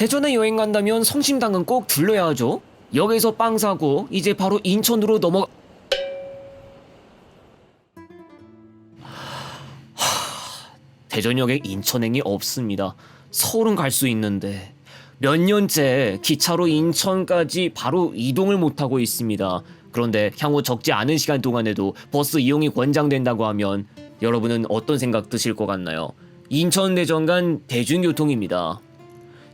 대전에 여행 간다면 성심당은 꼭 들러야 하죠. 여기서 빵 사고 이제 바로 인천으로 넘어. 하, 대전역에 인천행이 없습니다. 서울은 갈 수 있는데 몇 년째 기차로 인천까지 바로 이동을 못하고 있습니다. 그런데 향후 적지 않은 시간 동안에도 버스 이용이 권장된다고 하면 여러분은 어떤 생각 드실 것 같나요? 인천 대전 간 대중교통입니다.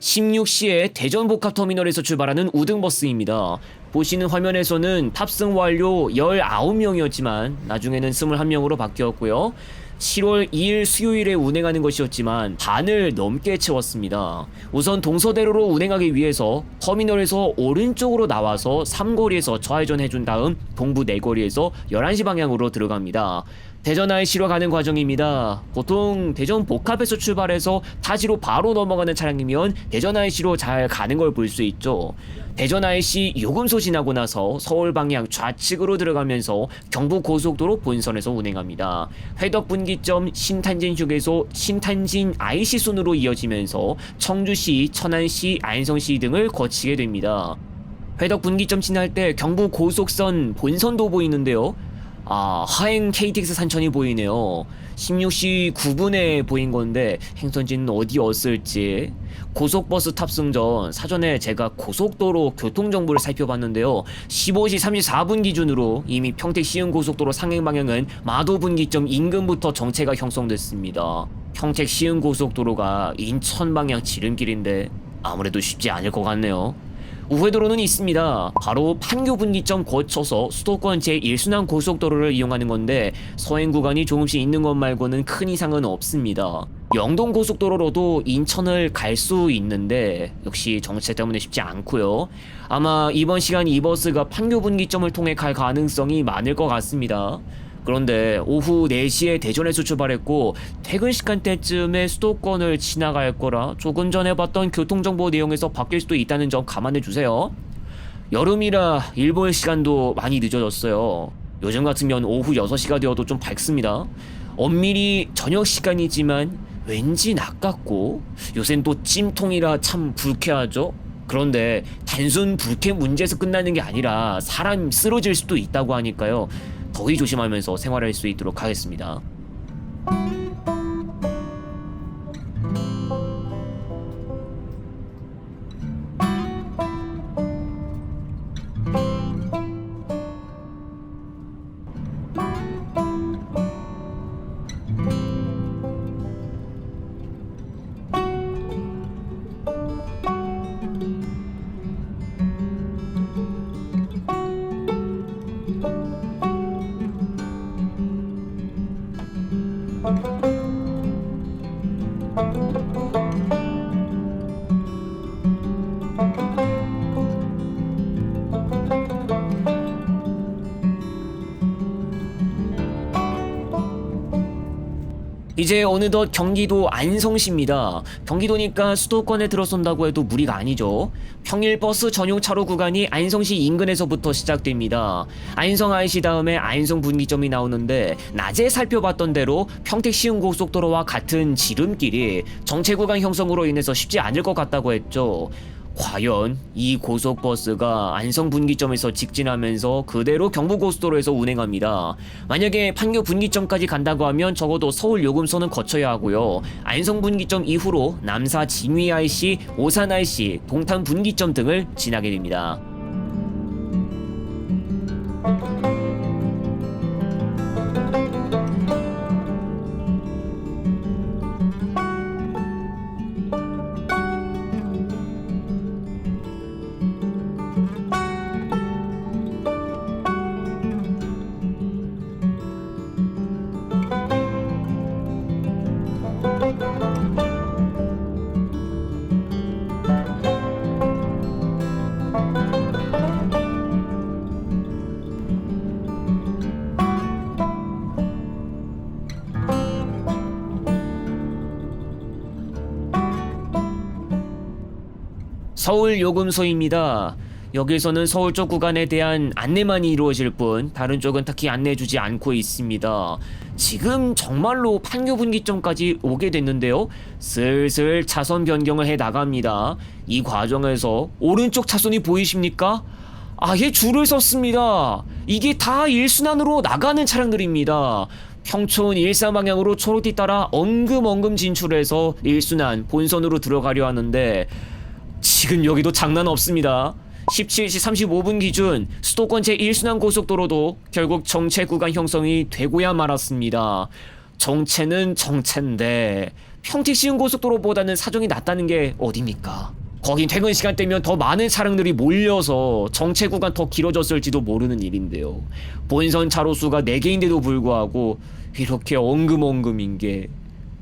16시에 대전 복합터미널에서 출발하는 우등버스입니다. 보시는 화면에서는 탑승 완료 19명이었지만 나중에는 21명으로 바뀌었고요. 7월 2일 수요일에 운행하는 것이었지만 반을 넘게 채웠습니다. 우선 동서대로로 운행하기 위해서 터미널에서 오른쪽으로 나와서 삼거리에서 좌회전 해준 다음 동부 내거리에서 11시 방향으로 들어갑니다. 대전 IC로 가는 과정입니다. 보통 대전 복합에서 출발해서 타지로 바로 넘어가는 차량이면 대전 IC로 잘 가는 걸 볼 수 있죠. 대전 IC 요금소 지나고 나서 서울 방향 좌측으로 들어가면서 경부 고속도로 본선에서 운행합니다. 회덕 분기점 신탄진 휴게소 신탄진 IC 순으로 이어지면서 청주시, 천안시, 안성시 등을 거치게 됩니다. 회덕 분기점 지날 때 경부 고속선 본선도 보이는데요. 아, 하행 KTX 산천이 보이네요. 16시 9분에 보인 건데 행선지는 어디였을지. 고속버스 탑승 전 사전에 제가 고속도로 교통 정보를 살펴봤는데요. 15시 34분 기준으로 이미 평택 시흥 고속도로 상행 방향은 마도 분기점 인근부터 정체가 형성됐습니다. 평택 시흥 고속도로가 인천 방향 지름길인데 아무래도 쉽지 않을 것 같네요. 우회도로는 있습니다. 바로 판교 분기점 거쳐서 수도권 제1순환 고속도로를 이용하는 건데 서행 구간이 조금씩 있는 것 말고는 큰 이상은 없습니다. 영동 고속도로로도 인천을 갈 수 있는데 역시 정체 때문에 쉽지 않고요. 아마 이번 시간 이 버스가 판교 분기점을 통해 갈 가능성이 많을 것 같습니다. 그런데 오후 4시에 대전에서 출발했고 퇴근 시간대쯤에 수도권을 지나갈 거라 조금 전에 봤던 교통정보 내용에서 바뀔 수도 있다는 점 감안해 주세요. 여름이라 일본 시간도 많이 늦어졌어요. 요즘 같으면 오후 6시가 되어도 좀 밝습니다. 엄밀히 저녁 시간이지만 왠지 낯같고 요샌 또 찜통이라 참 불쾌하죠? 그런데 단순 불쾌 문제에서 끝나는 게 아니라 사람 쓰러질 수도 있다고 하니까요. 더위 조심하면서 생활할 수 있도록 하겠습니다. 이제 어느덧 경기도 안성시입니다. 경기도니까 수도권에 들어선다고 해도 무리가 아니죠. 평일 버스 전용 차로 구간이 안성시 인근에서부터 시작됩니다. 안성 IC 다음에 안성 분기점이 나오는데 낮에 살펴봤던 대로 평택 시흥 고속도로와 같은 지름길이 정체 구간 형성으로 인해서 쉽지 않을 것 같다고 했죠. 과연 이 고속버스가 안성 분기점에서 직진하면서 그대로 경부고속도로에서 운행합니다. 만약에 판교 분기점까지 간다고 하면 적어도 서울 요금소는 거쳐야 하고요. 안성 분기점 이후로 남사 진위 IC, 오산 IC, 동탄 분기점 등을 지나게 됩니다. 서울 요금소입니다. 여기서는 서울 쪽 구간에 대한 안내만이 이루어질 뿐 다른 쪽은 딱히 안내해주지 않고 있습니다. 지금 정말로 판교 분기점까지 오게 됐는데요. 슬슬 차선 변경을 해 나갑니다. 이 과정에서 오른쪽 차선이 보이십니까? 아예 줄을 섰습니다. 이게 다 일순환으로 나가는 차량들입니다. 평촌 일산 방향으로 초록띠 따라 엉금엉금 진출해서 일순환 본선으로 들어가려 하는데 지금 여기도 장난 없습니다. 17시 35분 기준 수도권 제1순환 고속도로도 결국 정체 구간 형성이 되고야 말았습니다. 정체는 정체인데 평택 시흥 고속도로보다는 사정이 낫다는 게 어딥니까? 거긴 퇴근 시간대면 더 많은 차량들이 몰려서 정체 구간 더 길어졌을지도 모르는 일인데요. 본선 차로 수가 4개인데도 불구하고 이렇게 엉금엉금인 게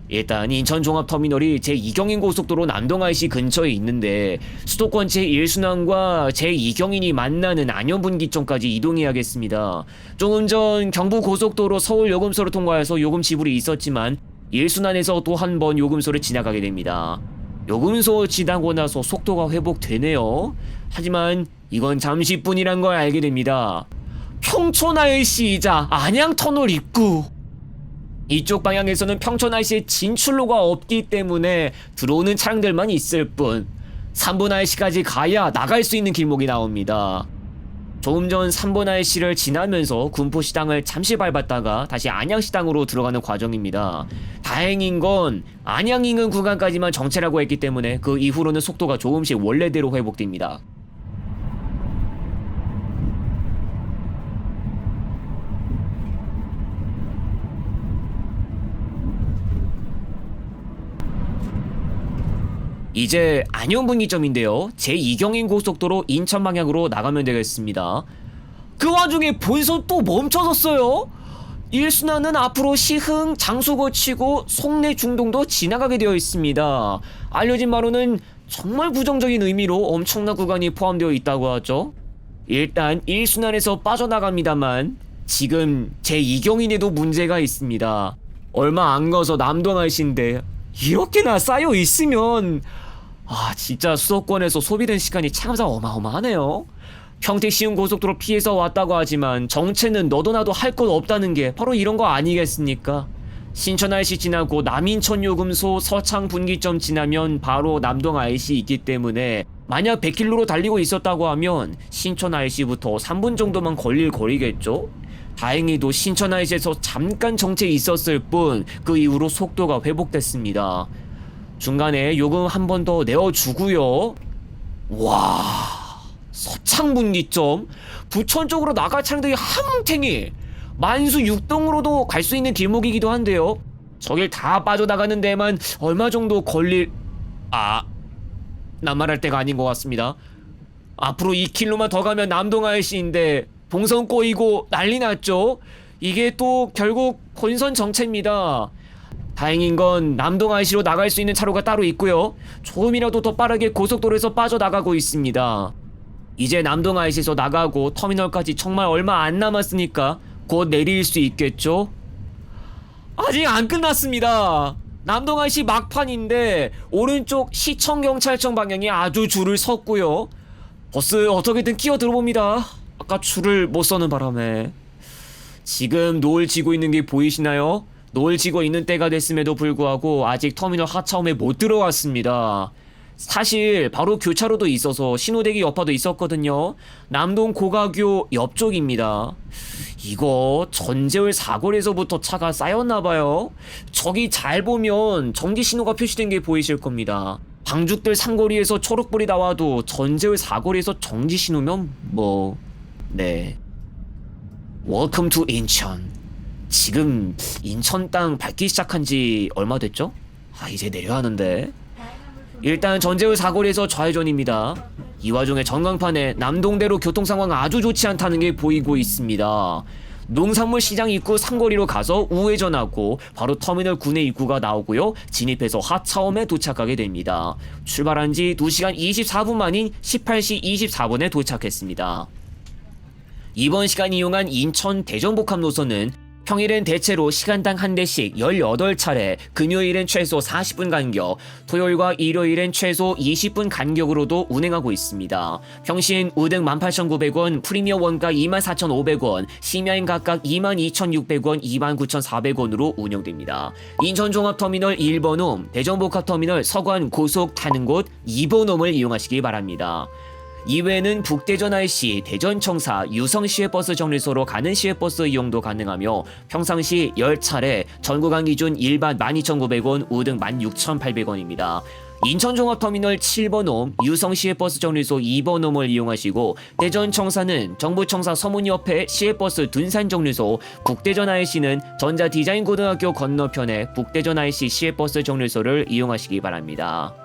일단 인천 종합터미널이 제2경인 고속도로 남동IC 근처에 있는데 수도권 제1순환과 제2경인이 만나는 안현분기점까지 이동해야겠습니다. 조금 전 경부 고속도로 서울 요금소를 통과해서 요금 지불이 있었지만 1순환에서 또 한 번 요금소를 지나가게 됩니다. 요금소 지나고 나서 속도가 회복되네요. 하지만 이건 잠시뿐이란 걸 알게 됩니다. 평촌IC이자 안양터널 입구 이쪽 방향에서는 평촌 IC의 진출로가 없기 때문에 들어오는 차량들만 있을 뿐 3분 IC까지 가야 나갈 수 있는 길목이 나옵니다. 조금 전 3번 IC를 지나면서 군포시당을 잠시 밟았다가 다시 안양시당으로 들어가는 과정입니다. 다행인 건 안양 인근 구간까지만 정체라고 했기 때문에 그 이후로는 속도가 조금씩 원래대로 회복됩니다. 이제 안현분기점인데요. 제2경인 고속도로 인천 방향으로 나가면 되겠습니다. 그 와중에 본선 또 멈춰섰어요. 1순환은 앞으로 시흥, 장수 거치고 송내 중동도 지나가게 되어 있습니다. 알려진 바로는 정말 부정적인 의미로 엄청난 구간이 포함되어 있다고 하죠. 일단 1순환에서 빠져나갑니다만 지금 제2경인에도 문제가 있습니다. 얼마 안 가서 남동아시인데 이렇게나 쌓여 있으면 아 진짜 수도권에서 소비된 시간이 참사 어마어마하네요. 평택 시흥 고속도로 피해서 왔다고 하지만 정체는 너도 나도 할 것 없다는 게 바로 이런 거 아니겠습니까? 신천 IC 지나고 남인천 요금소 서창 분기점 지나면 바로 남동 IC 있기 때문에 만약 100km로 달리고 있었다고 하면 신천 IC부터 3분 정도만 걸릴 거리겠죠? 다행히도 신천 IC에서 잠깐 정체 있었을 뿐 그 이후로 속도가 회복됐습니다. 중간에 요금 한 번 더 내어주고요. 와 서창 분기점 부천 쪽으로 나갈 차량들이 함탱이 만수 6동으로도 갈 수 있는 길목이기도 한데요. 저길 다 빠져나가는 데만 얼마 정도 걸릴 아 낱말할 때가 아닌 것 같습니다. 앞으로 2킬로만 더 가면 남동 IC인데 동선 꼬이고 난리 났죠. 이게 또 결국 본선 정체입니다. 다행인 건 남동 IC로 나갈 수 있는 차로가 따로 있고요. 조금이라도 더 빠르게 고속도로에서 빠져나가고 있습니다. 이제 남동 IC에서 나가고 터미널까지 정말 얼마 안 남았으니까 곧 내릴 수 있겠죠? 아직 안 끝났습니다. 남동 IC 막판인데 오른쪽 시청 경찰청 방향이 아주 줄을 섰고요. 버스 어떻게든 끼어 들어봅니다. 아까 줄을 못 서는 바람에 지금 노을 지고 있는 게 보이시나요? 노을 지고 있는 때가 됐음에도 불구하고 아직 터미널 하차움에 못 들어왔습니다. 사실 바로 교차로도 있어서 신호대기 여파도 있었거든요. 남동 고가교 옆쪽입니다. 이거 전재울 사거리에서부터 차가 쌓였나봐요. 저기 잘 보면 정지 신호가 표시된 게 보이실 겁니다. 방죽들 상거리에서 초록불이 나와도 전재울 사거리에서 정지 신호면 뭐 네. Welcome to 인천. 지금 인천 땅 밟기 시작한 지 얼마 됐죠? 아 이제 내려야 하는데. 일단 전재울 사거리에서 좌회전입니다. 이 와중에 전광판에 남동대로 교통 상황 아주 좋지 않다는 게 보이고 있습니다. 농산물 시장 입구 상거리로 가서 우회전하고 바로 터미널 구내 입구가 나오고요. 진입해서 하차홈에 도착하게 됩니다. 출발한 지 2시간 24분 만인 18시 24분에 도착했습니다. 이번 시간 이용한 인천 대전 복합 노선은 평일엔 대체로 시간당 한 대씩 18차례, 금요일엔 최소 40분 간격, 토요일과 일요일엔 최소 20분 간격으로도 운행하고 있습니다. 평시엔 우등 18,900원, 프리미어 원가 24,500원, 심야엔 각각 22,600원, 29,400원으로 운영됩니다. 인천종합터미널 1번홈, 대전복합터미널 서관 고속 타는 곳 2번홈을 이용하시기 바랍니다. 이외에는 북대전 IC, 대전 청사, 유성 시외버스 정류소로 가는 시외버스 이용도 가능하며 평상시 10차례 전구간 기준 일반 12,900원, 우등 16,800원입니다. 인천종합터미널 7번홈, 유성 시외버스 정류소 2번홈을 이용하시고 대전 청사는 정부청사 서문 옆에 시외버스 둔산 정류소, 북대전 IC는 전자 디자인 고등학교 건너편에 북대전 IC 시외버스 정류소를 이용하시기 바랍니다.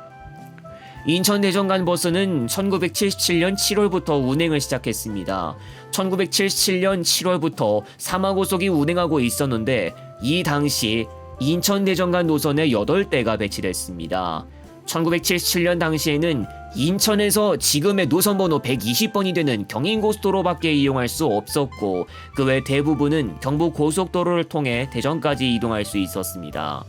인천 대전 간 버스는 1977년 7월부터 운행을 시작했습니다. 1977년 7월부터 사마고속이 운행하고 있었는데 이 당시 인천 대전 간 노선에 8대가 배치됐습니다. 1977년 당시에는 인천에서 지금의 노선번호 120번이 되는 경인고속도로밖에 이용할 수 없었고 그 외 대부분은 경부고속도로를 통해 대전까지 이동할 수 있었습니다.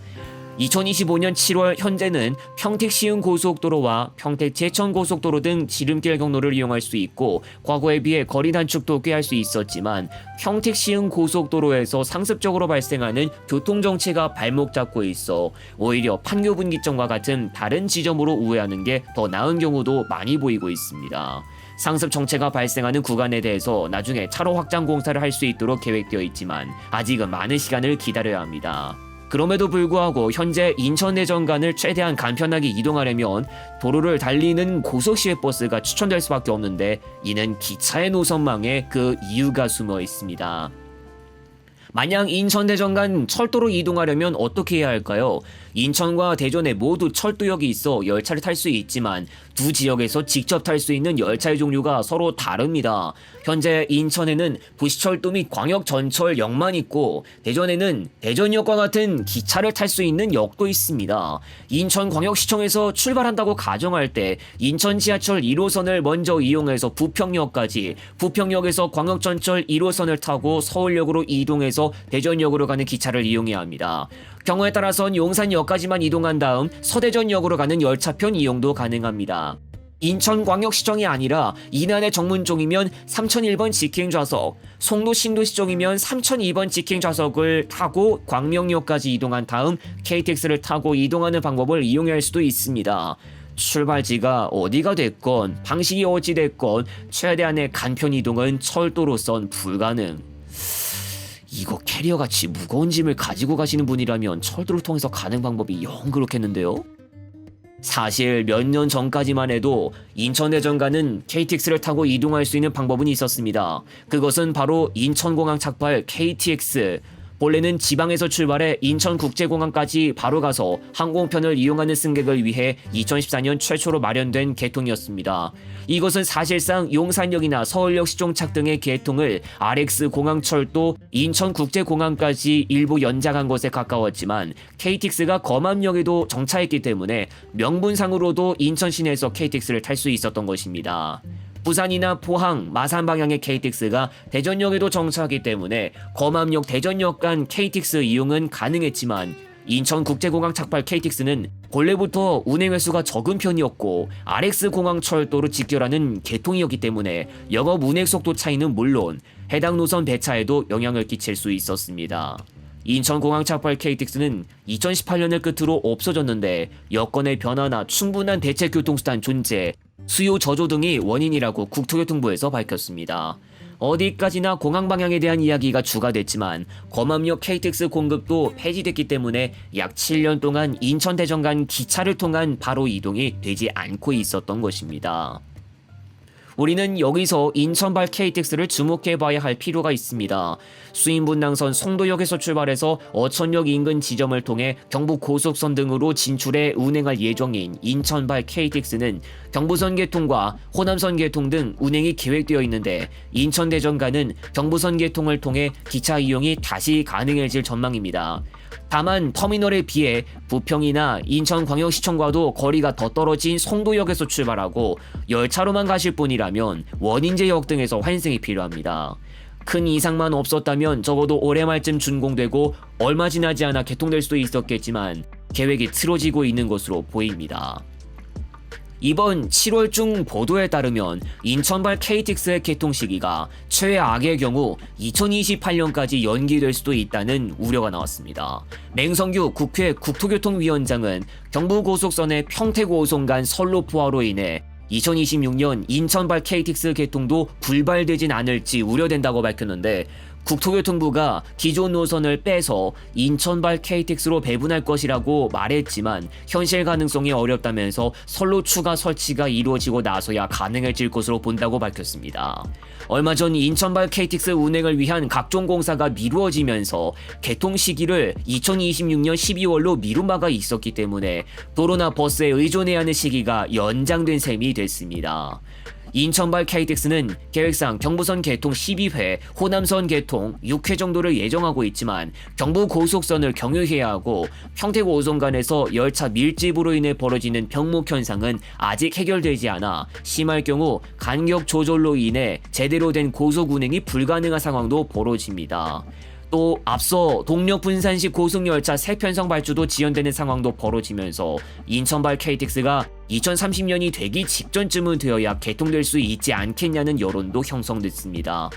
2025년 7월 현재는 평택 시흥 고속도로와 평택 제천 고속도로 등 지름길 경로를 이용할 수 있고 과거에 비해 거리 단축도 꽤 할 수 있었지만 평택 시흥 고속도로에서 상습적으로 발생하는 교통 정체가 발목 잡고 있어 오히려 판교 분기점과 같은 다른 지점으로 우회하는 게 더 나은 경우도 많이 보이고 있습니다. 상습 정체가 발생하는 구간에 대해서 나중에 차로 확장 공사를 할 수 있도록 계획되어 있지만 아직은 많은 시간을 기다려야 합니다. 그럼에도 불구하고 현재 인천 내전간을 최대한 간편하게 이동하려면 도로를 달리는 고속시외버스가 추천될 수밖에 없는데 이는 기차의 노선망에 그 이유가 숨어 있습니다. 만약 인천 대전 간 철도로 이동하려면 어떻게 해야 할까요? 인천과 대전에 모두 철도역이 있어 열차를 탈 수 있지만 두 지역에서 직접 탈 수 있는 열차의 종류가 서로 다릅니다. 현재 인천에는 부시철도 및 광역 전철역만 있고 대전에는 대전역과 같은 기차를 탈 수 있는 역도 있습니다. 인천광역시청에서 출발한다고 가정할 때 인천 지하철 1호선을 먼저 이용해서 부평역까지 부평역에서 광역전철 1호선을 타고 서울역으로 이동해서 대전역으로 가는 기차를 이용해야 합니다. 경우에 따라선 용산역까지만 이동한 다음 서대전역으로 가는 열차편 이용도 가능합니다. 인천광역시청이 아니라 이난의 정문종이면 3001번 직행 좌석, 송도 신도시종이면 3002번 직행 좌석을 타고 광명역까지 이동한 다음 KTX를 타고 이동하는 방법을 이용할 수도 있습니다. 출발지가 어디가 됐건 방식이 어찌 됐건 최대한의 간편 이동은 철도로선 불가능. 이거 캐리어 같이 무거운 짐을 가지고 가시는 분이라면 철도를 통해서 가는 방법이 영 그렇겠는데요? 사실 몇 년 전까지만 해도 인천대전 가는 KTX를 타고 이동할 수 있는 방법은 있었습니다. 그것은 바로 인천공항 착발 KTX. 본래는 지방에서 출발해 인천국제공항까지 바로 가서 항공편을 이용하는 승객을 위해 2014년 최초로 마련된 개통이었습니다. 이것은 사실상 용산역이나 서울역 시종착 등의 개통을 RX 공항철도 인천국제공항까지 일부 연장한 것에 가까웠지만 KTX가 검암역에도 정차했기 때문에 명분상으로도 인천 시내에서 KTX를 탈 수 있었던 것입니다. 부산이나 포항, 마산 방향의 KTX가 대전역에도 정차하기 때문에 검암역 대전역 간 KTX 이용은 가능했지만 인천국제공항 착발 KTX는 본래부터 운행 횟수가 적은 편이었고 RX 공항 철도로 직결하는 개통이었기 때문에 영업 운행 속도 차이는 물론 해당 노선 배차에도 영향을 끼칠 수 있었습니다. 인천공항 착발 KTX는 2018년을 끝으로 없어졌는데 여건의 변화나 충분한 대체 교통수단 존재, 수요 저조 등이 원인이라고 국토교통부에서 밝혔습니다. 어디까지나 공항 방향에 대한 이야기가 주가 됐지만 검암역 KTX 공급도 폐지됐기 때문에 약 7년 동안 인천 대전 간 기차를 통한 바로 이동이 되지 않고 있었던 것입니다. 우리는 여기서 인천발 KTX를 주목해 봐야 할 필요가 있습니다. 수인분당선 송도역에서 출발해서 어천역 인근 지점을 통해 경부 고속선 등으로 진출해 운행할 예정인 인천발 KTX는 경부선 개통과 호남선 개통 등 운행이 계획되어 있는데 인천 대전가는 경부선 개통을 통해 기차 이용이 다시 가능해질 전망입니다. 다만 터미널에 비해 부평이나 인천광역시청과도 거리가 더 떨어진 송도역에서 출발하고 열차로만 가실 분이라면 원인제역 등에서 환승이 필요합니다. 큰 이상만 없었다면 적어도 올해 말쯤 준공되고 얼마 지나지 않아 개통될 수도 있었겠지만 계획이 틀어지고 있는 것으로 보입니다. 이번 7월 중 보도에 따르면 인천발 KTX의 개통 시기가 최악의 경우 2028년까지 연기될 수도 있다는 우려가 나왔습니다. 맹성규 국회 국토교통위원장은 경부고속선의 평택5송 간 선로포화로 인해 2026년 인천발 KTX 개통도 불발되진 않을지 우려된다고 밝혔는데 국토교통부가 기존 노선을 빼서 인천발 KTX로 배분할 것이라고 말했지만 현실 가능성이 어렵다면서 선로 추가 설치가 이루어지고 나서야 가능해질 것으로 본다고 밝혔습니다. 얼마 전 인천발 KTX 운행을 위한 각종 공사가 미루어지면서 개통 시기를 2026년 12월로 미룬 바가 있었기 때문에 도로나 버스에 의존해야 하는 시기가 연장된 셈이 됐습니다. 인천발 KTX는 계획상 경부선 개통 12회, 호남선 개통 6회 정도를 예정하고 있지만 경부 고속선을 경유해야 하고 평택 5선 간에서 열차 밀집으로 인해 벌어지는 병목 현상은 아직 해결되지 않아 심할 경우 간격 조절로 인해 제대로 된 고속 운행이 불가능한 상황도 벌어집니다. 또 앞서 동력 분산식 고속열차 세편성 발주도 지연되는 상황도 벌어지면서 인천발 KTX가 2030년이 되기 직전쯤은 되어야 개통될 수 있지 않겠냐는 여론도 형성됐습니다.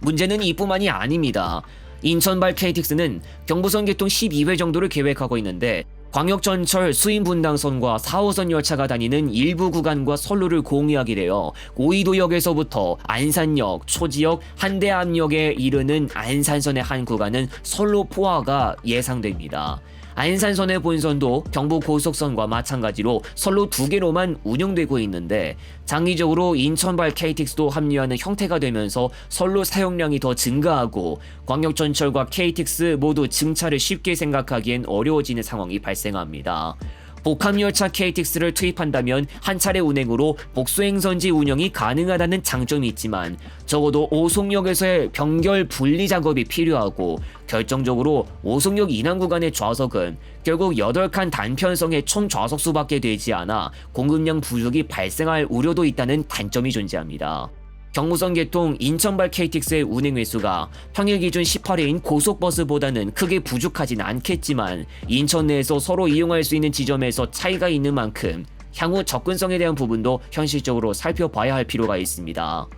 문제는 이뿐만이 아닙니다. 인천발 KTX는 경부선 개통 12회 정도를 계획하고 있는데 광역전철 수인분당선과 4호선 열차가 다니는 일부 구간과 선로를 공유하게 되어 오이도역에서부터 안산역, 초지역, 한대암역에 이르는 안산선의 한 구간은 선로 포화가 예상됩니다. 안산선의 본선도 경부 고속선과 마찬가지로 선로 두 개로만 운영되고 있는데 장기적으로 인천발 KTX도 합류하는 형태가 되면서 선로 사용량이 더 증가하고 광역전철과 KTX 모두 증차를 쉽게 생각하기엔 어려워지는 상황이 발생합니다. 복합열차 KTX를 투입한다면 한 차례 운행으로 복수행선지 운영이 가능하다는 장점이 있지만 적어도 오송역에서의 병결 분리 작업이 필요하고 결정적으로 오송역 인한 구간의 좌석은 결국 8칸 단편성의 총 좌석 수밖에 되지 않아 공급량 부족이 발생할 우려도 있다는 단점이 존재합니다. 경부선 개통 인천발 KTX의 운행 횟수가 평일 기준 18회인 고속버스보다는 크게 부족하진 않겠지만 인천 내에서 서로 이용할 수 있는 지점에서 차이가 있는 만큼 향후 접근성에 대한 부분도 현실적으로 살펴봐야 할 필요가 있습니다.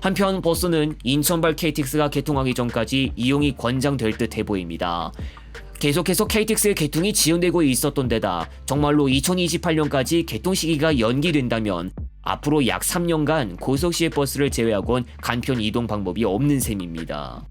한편 버스는 인천발 KTX가 개통하기 전까지 이용이 권장될 듯해 보입니다. 계속해서 KTX의 개통이 지연되고 있었던 데다 정말로 2028년까지 개통 시기가 연기된다면 앞으로 약 3년간 고속시외 버스를 제외하곤 간편 이동 방법이 없는 셈입니다.